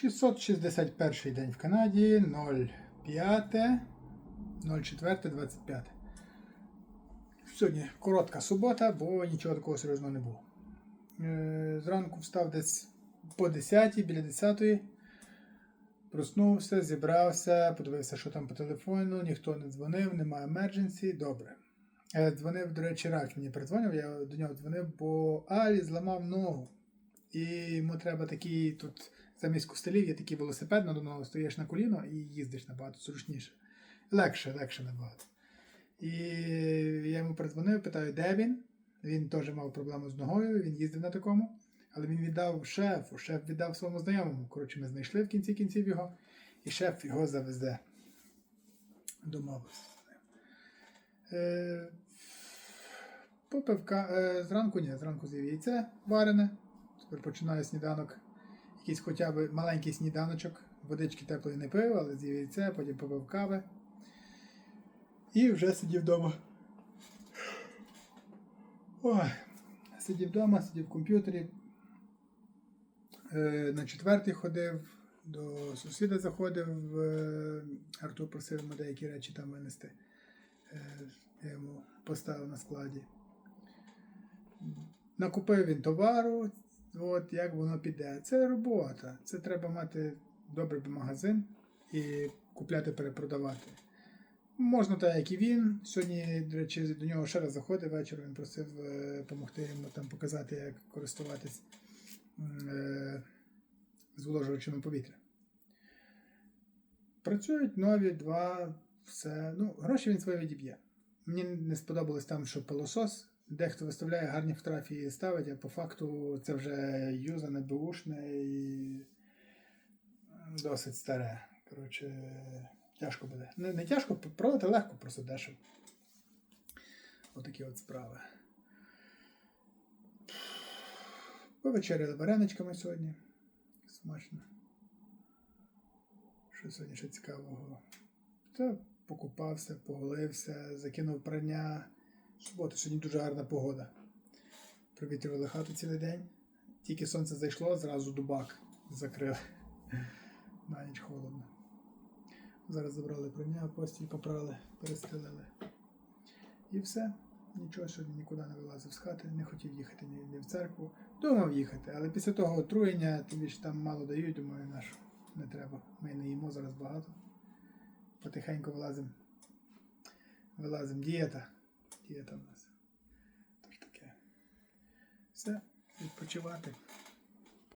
661 день в Канаді, 05, 04, 25. Сьогодні коротка субота, бо нічого такого серйозного не було. Е, Зранку встав десь по 10, біля 10. Проснувся, зібрався, подивився, що там по телефону, ніхто не дзвонив, немає емердженсі, добре. Е, Дзвонив, до речі, Раф мені передзвонив, я до нього дзвонив, бо Алі зламав ногу. І йому треба такий тут замість костелів є такий велосипед на ногу, стоїш на коліно і їздиш набагато зручніше. Легше, легше набагато. І я йому передзвонив, питаю, де він. Він теж мав проблему з ногою, він їздив на такому, але він віддав шефу, шеф віддав своєму знайомому. Коротше, ми знайшли в кінці кінців його, і шеф його завезе. Домовився. з ним. Е, Попив ка- е, зранку, ні, зранку з'їв яйце варене. Тепер починаю сніданок. Якийсь хоча б маленький сніданочок. Водички теплої не пив, але з'їв яйце, потім попив кави. І вже сидів вдома. Ой, сидів вдома, сидів в комп'ютері. Е, на четвертий ходив, до сусіда заходив. Е, Артур просив йому деякі речі там винести. Е, я йому поставив на складі. Накупив він товару, от як воно піде. Це робота. Це треба мати добрий магазин і купляти, перепродавати. Можна так, як і він. Сьогодні, до речі, до нього ще раз заходив вечір. Він просив допомогти йому там показати, як користуватись е, зволожувачами повітря. Працюють нові два, все. Ну, гроші він свої відіб'є. Мені не сподобалось там, що пилосос. Дехто виставляє гарні фотографії і ставить, а по факту це вже юзане, беушне і досить старе. Коротше, тяжко буде. Не, не тяжко, продати легко, просто дешево. Отакі от справи. Повечеряли вареничками сьогодні. Смачно. Що сьогодні ще цікавого? Та покупався, поголився, закинув прання. Субота, сьогодні дуже гарна погода. Провітрювали хату цілий день. Тільки сонце зайшло, зразу дубак закрили. На ніч холодно. Зараз забрали прання, постіль попрали, перестелили. І все. Нічого сьогодні нікуди не вилазив з хати, не хотів їхати ні, в церкву. Думав їхати, але після того отруєння тобі ж там мало дають, думаю, на що не треба. Ми не їмо зараз багато. Потихеньку вилазимо. Вилазимо. Дієта. Дієта в нас. Тож таке. Все, відпочивати.